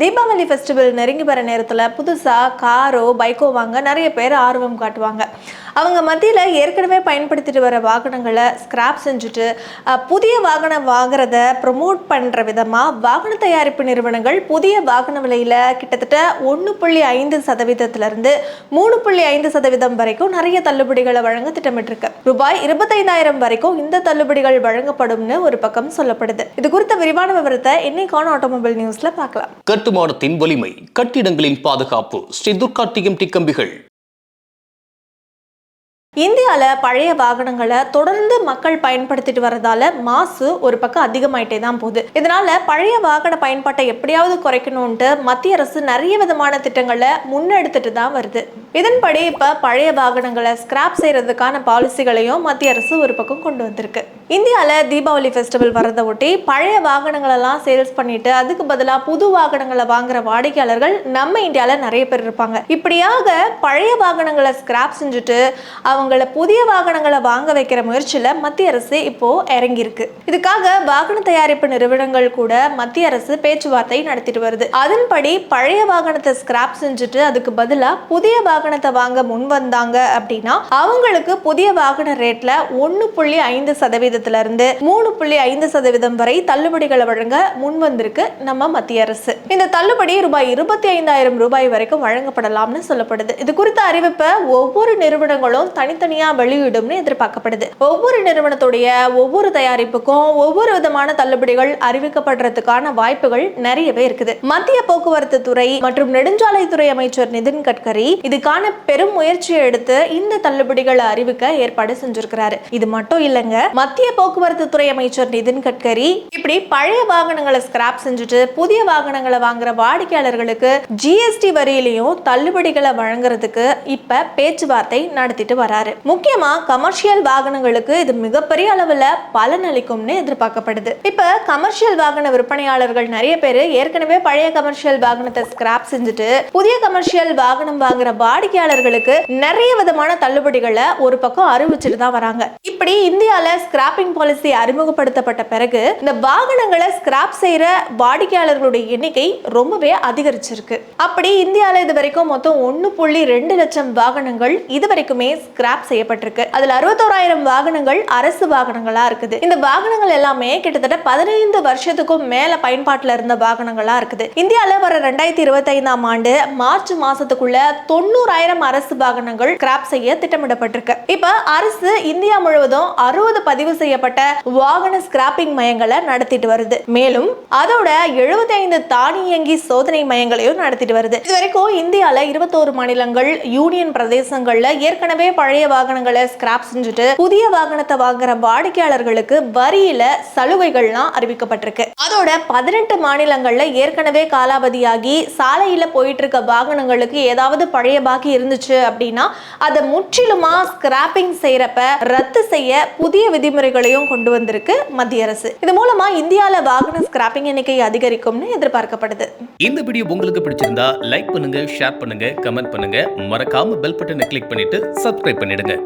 Deepavali festival நெருங்கி வர நேரத்தில் புதுசாக காரோ பைக்கோ வாங்க நிறைய பேர் ஆர்வம் காட்டுவாங்க. அவங்க மத்தியில் ஏற்கனவே பயன்படுத்திட்டு வர வாகனங்களை ஸ்கிராப் செஞ்சுட்டு புதிய வாகனம் வாங்குறத ப்ரொமோட் பண்ணுற விதமாக வாகன தயாரிப்பு நிறுவனங்கள் புதிய வாகன விலையில் கிட்டத்தட்ட ஒன்று புள்ளி ஐந்து சதவீதத்திலிருந்து மூணு புள்ளி ஐந்து சதவீதம் வரைக்கும் நிறைய தள்ளுபடிகளை வழங்க திட்டமிட்டிருக்கு. ரூபாய் இருபத்தைந்தாயிரம் வரைக்கும் இந்த தள்ளுபடிகள் வழங்கப்படும்னு ஒரு பக்கம் சொல்லப்படுது. இது குறித்த விரிவான விவரத்தை இன்னைக்கான ஆட்டோமொபைல் நியூஸ்ல பார்க்கலாம். கட்டுமானத்தின் வலிமை கட்டிடங்களின் பாதுகாப்பு ஸ்ரீ துர்கா டிஎம்டி கம்பிகள். இந்தியாவில் பழைய வாகனங்களை தொடர்ந்து மக்கள் பயன்படுத்திட்டு வரதால மாசு ஒரு பக்கம் அதிகமாயிட்டே தான் போகுது. இதனால பழைய வாகன பயன்பாட்டை எப்படியாவது குறைக்கணும்ட்டு மத்திய அரசு நிறைய விதமான திட்டங்களை முன்னெடுத்துட்டு தான் வருது. இதன்படி இப்ப பழைய வாகனங்களை ஸ்கிராப் செய்யறதுக்கான பாலிசிகளையும் மத்திய அரசு ஒரு பக்கம் கொண்டு வந்திருக்கு. இந்தியாவில் தீபாவளி ஃபெஸ்டிவல் வரதை ஒட்டி பழைய வாகனங்களெல்லாம் சேல்ஸ் பண்ணிட்டு அதுக்கு பதிலாக புது வாகனங்களை வாங்குற வாடிக்கையாளர்கள் நம்ம இந்தியாவில் நிறைய பேர் இருப்பாங்க. இப்படியாக பழைய வாகனங்களை ஸ்கிராப் செஞ்சுட்டு அவங்கள புதிய வாகனங்களை வாங்க வைக்கிற முயற்சியில் மத்திய அரசு இப்போ இறங்கியிருக்கு. இதுக்காக வாகன தயாரிப்பு நிறுவனங்கள் கூட மத்திய அரசு பேச்சுவார்த்தை நடத்திட்டு வருது. அதன்படி பழைய வாகனத்தை ஸ்கிராப் செஞ்சுட்டு அதுக்கு பதிலாக புதிய வாகனத்தை வாங்க முன் வந்தாங்க அப்படின்னா அவங்களுக்கு புதிய வாகன ரேட்ல ஒன்று புள்ளி ஐந்து சதவீதம் சதவீதத்திலிருந்து மூணு புள்ளி ஐந்து சதவீதம் வரை தள்ளுபடிகளை வழங்க முன்வந்திருக்கு நம்ம மத்திய அரசு. இந்த தள்ளுபடி ரூபாய் இருபத்தி ஐந்தாயிரம் ரூபாய் வரைக்கும் வழங்கப்படலாம்னு சொல்லப்படுது. இது குறித்த அறிவிப்பை ஒவ்வொரு நிறுவனங்களும் தனித்தனியா வெளியிடும்னு எதிர்பார்க்கப்படுது. ஒவ்வொரு நிறுவனத்துடைய ஒவ்வொரு தயாரிப்புக்கும் ஒவ்வொரு விதமான தள்ளுபடிகள் அறிவிக்கப்படுறதுக்கான வாய்ப்புகள் நிறையவே இருக்குது. மத்திய போக்குவரத்து துறை மற்றும் நெடுஞ்சாலைத்துறை அமைச்சர் நிதின் கட்கரி இதுக்கான பெரும் முயற்சியை எடுத்து இந்த தள்ளுபடிகளை அறிவிக்க ஏற்பாடு செஞ்சிருக்கிறாரு. இது மட்டும் இல்லைங்க மத்திய போக்குவரத்து துறை அமைச்சர் நிதின் கட்கரி இப்படி பழைய வாகனங்களை ஸ்கிராப் செஞ்சுட்டு புதிய வாகனங்களை வாங்குற வாடிக்கையாளர்களுக்கு ஜிஎஸ்டி வரியிலையும் தள்ளுபடிகளை வழங்குறதுக்கு இப்ப பேச்சுவார்த்தை நடத்திட்டு வராரு. முக்கியமா கமர்ஷியல் வாகனங்களுக்கு இது மிகப்பெரிய அளவுல பலனளிக்கும்னு எதிர்பார்க்கப்படுது. இப்ப கமர்ஷியல் வாகன விற்பனையாளர்கள் நிறைய பேர் ஏற்கனவே பழைய கமர்ஷியல் வாகனத்தை ஸ்கிராப் செஞ்சுட்டு புதிய கமர்ஷியல் வாகனம் வாங்குற வாடிக்கையாளர்களுக்கு நிறைய விதமான தள்ளுபடிகளை ஒரு பக்கம் அறிவிச்சுட்டு தான் வராங்க. இப்படி இந்தியால ஸ்கிராப்பிங் பாலிசி அறிமுகப்படுத்தப்பட்ட பிறகு இந்த வாகனங்களை ஸ்கிராப் செய்யற வாடிக்கையாளர்களுடைய எண்ணிக்கை ரொம்பவே அதிகரிச்சிருக்கு. அப்படி இந்தியால இது வரைக்கும் மொத்தம் ஒன்னு புள்ளி ரெண்டு லட்சம் வாகனங்கள் இது வரைக்குமே ஸ்கிராப் செய்யப்பட்டிருக்கு. அதுல அறுபத்தோராயிரம் வாகனங்கள் அரசு வாகனங்களா இருக்குது. இந்த வாகனங்கள் எல்லாமே கிட்டத்தட்ட பதினைந்து வருஷத்துக்கும் மேல பயன்பாட்டில் இருந்த வாகனங்களா இருக்குது. இந்தியால வர ரெண்டாயிரத்தி இருபத்தி ஐந்தாம் ஆண்டு மார்ச் மாசத்துக்குள்ள தொண்ணூறாயிரம் அரசு வாகனங்கள் ஸ்கிராப் செய்ய திட்டமிடப்பட்டிருக்கு. இப்ப அரசு இந்தியா முழுவதும் அறுபது பதிவு செய்யப்பட்ட வாகன ஸ்கிராப்பிங் மையங்களை நடத்திட்டு வருது. மேலும் அதோட எழுபத்தி ஐந்து தானியங்கி சோதனை மையங்களையும் நடத்திட்டு வருது. இது வரைக்கும் இந்தியால இருபத்தோரு மாநிலங்கள் யூனியன் பிரதேசங்கள்ல ஏற்கனவே பழைய வாகனங்களை ஸ்கிராப் செஞ்சுட்டு புதிய வாகனத்தை வாங்குற வாடிக்கையாளர்களுக்கு வரியில சலுகைகள்லாம் அறிவிக்கப்பட்டிருக்கு. அதோட பதினெட்டு மாநிலங்கள்ல ஏற்கனவே காலாவதியாகி சாலையில போயிட்டு இருக்க வாகனங்களுக்கு ஏதாவது பழைய பாக்கி இருந்துச்சு அப்படின்னா அதை முற்றிலுமா ஸ்கிராப்பிங் செய்யறப்ப ரத்து செய்ய புதிய விதிமுறைகளையும் கொண்டு வந்திருக்கு மத்திய அரசு. இது மூலமா இந்தியாவில் வாகன ஸ்கிராப்பிங் எண்ணிக்கை அதிகரிக்கும்னு எதிர்பார்க்கப்படுது. இந்த வீடியோ உங்களுக்கு பிடிச்சிருந்தா லைக் பண்ணுங்க ஷேர் பண்ணுங்க கமெண்ட் பண்ணுங்க. மறக்காம பெல் பட்டனை கிளிக் பண்ணிட்டு சப்ஸ்கிரைப் பண்ணிடுங்க.